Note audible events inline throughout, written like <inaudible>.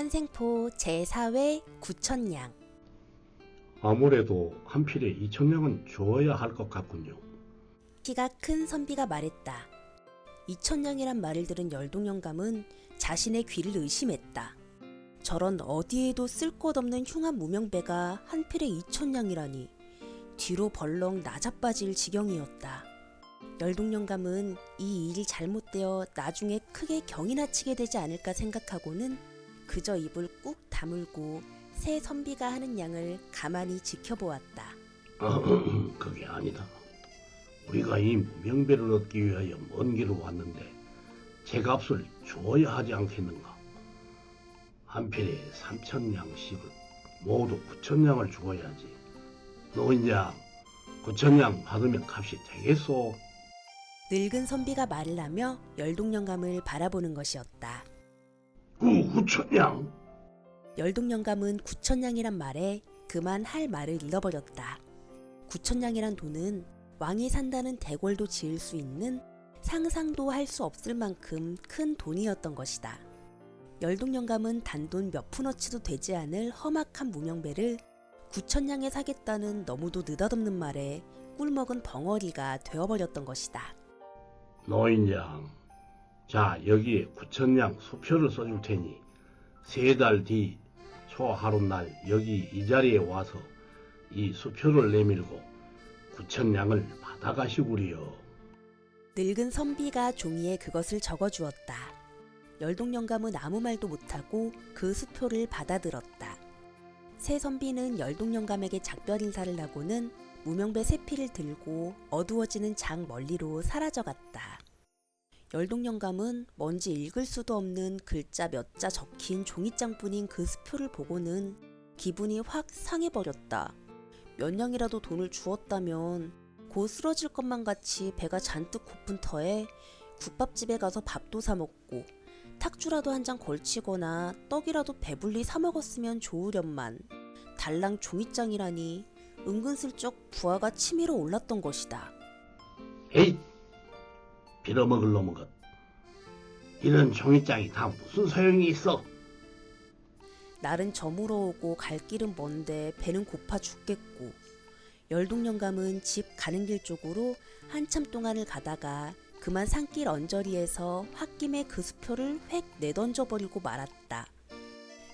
환생포 제4회 구천냥 아무래도 한 필에 2천냥은 주어야 할 것 같군요. 키가 큰 선비가 말했다. 이천냥이란 말을 들은 열동영감은 자신의 귀를 의심했다. 저런 어디에도 쓸 것 없는 흉한 무명배가 한 필에 이천냥이라니 뒤로 벌렁 나자빠질 지경이었다. 열동영감은 이 일이 잘못되어 나중에 크게 경이나 치게 되지 않을까 생각하고는 그저 입을 꾹 다물고 새 선비가 하는 양을 가만히 지켜보았다. <clears throat> 그게 아니다. 우리가 이 무명배를 얻기 위하여 먼 길을 왔는데 제 값을 주어야 하지 않겠는가? 한 필에 3천냥씩을 모두 9천냥을 주어야지. 노인장 9천냥 받으면 값이 되겠소? 늙은 선비가 말을 하며 열동영감을 바라보는 것이었다. 그 9천냥? 열동영감은 구천냥이란 말에 그만 할 말을 잃어버렸다. 구천냥이란 돈은 왕이 산다는 대궐도 지을 수 있는 상상도 할 수 없을 만큼 큰 돈이었던 것이다. 열동영감은 단돈 몇 푼어치도 되지 않을 험악한 무명배를 구천냥에 사겠다는 너무도 느닷없는 말에 꿀먹은 벙어리가 되어버렸던 것이다. 노인장, 자 여기에 9천냥 수표를 써줄 테니 세 달 뒤 초하룻날 여기 이 자리에 와서 이 수표를 내밀고 9천냥을 받아가시구리요. 늙은 선비가 종이에 그것을 적어주었다. 열동 영감은 아무 말도 못하고 그 수표를 받아들었다. 새 선비는 열동 영감에게 작별 인사를 하고는 무명배 세피를 들고 어두워지는 장 멀리로 사라져갔다. 열동영감은 뭔지 읽을 수도 없는 글자 몇 자 적힌 종이장뿐인 그 수표를 보고는 기분이 확 상해버렸다. 몇 냥이라도 돈을 주었다면 곧 쓰러질 것만 같이 배가 잔뜩 고픈 터에 국밥집에 가서 밥도 사 먹고 탁주라도 한장 걸치거나 떡이라도 배불리 사 먹었으면 좋으련만 달랑 종이장이라니 은근슬쩍 부하가 치밀어 올랐던 것이다. 에이, 빌어먹을 놈의 것. 이런 종이장이 다 무슨 소용이 있어? 날은 저물어 오고 갈 길은 먼데 배는 고파 죽겠고 열동영감은 집 가는 길 쪽으로 한참 동안을 가다가 그만 산길 언저리에서 홧김에 그 수표를 획 내던져 버리고 말았다.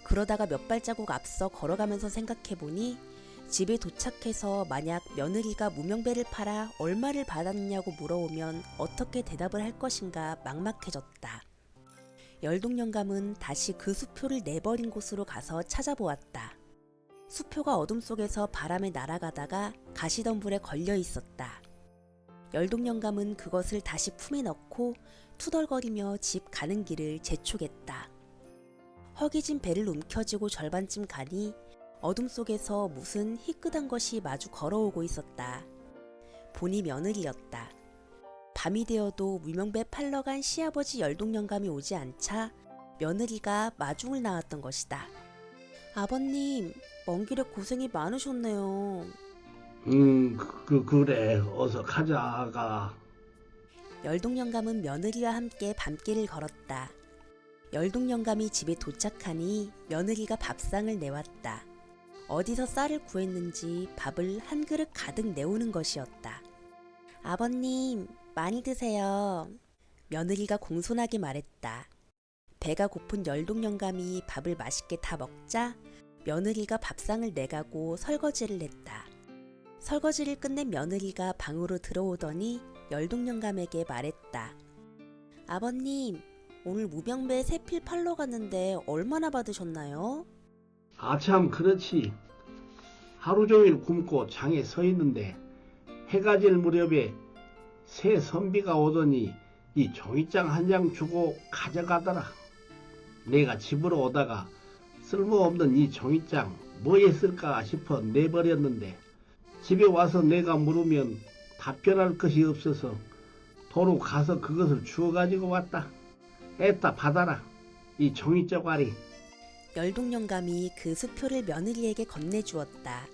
그러다가 몇 발자국 앞서 걸어가면서 생각해보니 집에 도착해서 만약 며느리가 무명배를 팔아 얼마를 받았느냐고 물어오면 어떻게 대답을 할 것인가 막막해졌다. 열동영감은 다시 그 수표를 내버린 곳으로 가서 찾아보았다. 수표가 어둠 속에서 바람에 날아가다가 가시덤불에 걸려 있었다. 열동영감은 그것을 다시 품에 넣고 투덜거리며 집 가는 길을 재촉했다. 허기진 배를 움켜쥐고 절반쯤 가니 어둠 속에서 무슨 희끗한 것이 마주 걸어오고 있었다. 보니 며느리였다. 밤이 되어도 무명배 팔러 간 시아버지 열동영감이 오지 않자 며느리가 마중을 나왔던 것이다. 아버님, 먼 길에 고생이 많으셨네요. 음, 그, 그 그래. 어서 가자 가. 열동영감은 며느리와 함께 밤길을 걸었다. 열동영감이 집에 도착하니 며느리가 밥상을 내왔다. 어디서 쌀을 구했는지 밥을 한 그릇 가득 내오는 것이었다. 아버님, 많이 드세요. 며느리가 공손하게 말했다. 배가 고픈 열동영감이 밥을 맛있게 다 먹자 며느리가 밥상을 내가고 설거지를 했다. 설거지를 끝낸 며느리가 방으로 들어오더니 열동영감에게 말했다. 아버님, 오늘 무병배 세필 팔러 갔는데 얼마나 받으셨나요? 아참 그렇지. 하루 종일 굶고 장에 서 있는데 해가 질 무렵에 새 선비가 오더니 이 종이장 한 장 주고 가져가더라. 내가 집으로 오다가 쓸모없는 이 종이장 뭐에 쓸까 싶어 내버렸는데 집에 와서 내가 물으면 답변할 것이 없어서 도로 가서 그것을 주워가지고 왔다. 애따 받아라. 이 종이 쪼가리. 열동영감이 그 수표를 며느리에게 건네주었다.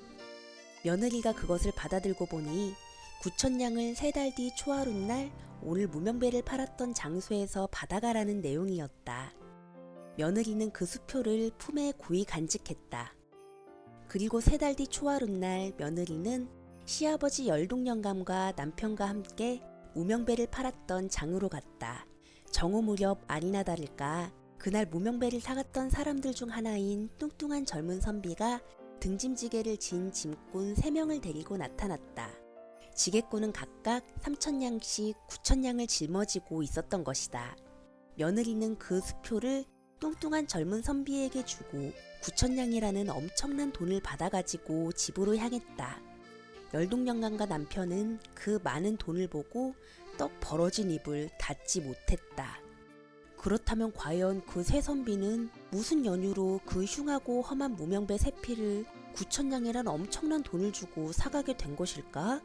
며느리가 그것을 받아들고 보니 구천냥을 세 달 뒤 초하룻날 오늘 무명배를 팔았던 장소에서 받아가라는 내용이었다. 며느리는 그 수표를 품에 고이 간직했다. 그리고 세 달 뒤 초하룻날 며느리는 시아버지 열동영감과 남편과 함께 무명배를 팔았던 장으로 갔다. 정오 무렵 아니나 다를까 그날 무명배를 사갔던 사람들 중 하나인 뚱뚱한 젊은 선비가 등짐지게를 진 짐꾼 3명을 데리고 나타났다. 지게꾼은 각각 3천냥씩 9천냥을 짊어지고 있었던 것이다. 며느리는 그 수표를 뚱뚱한 젊은 선비에게 주고 9천냥이라는 엄청난 돈을 받아가지고 집으로 향했다. 열동영감과 남편은 그 많은 돈을 보고 떡 벌어진 입을 닫지 못했다. 그렇다면 과연 그새 선비는 무슨 연유로 그 흉하고 험한 무명배 세피를 9천냥이란 엄청난 돈을 주고 사가게 된 것일까?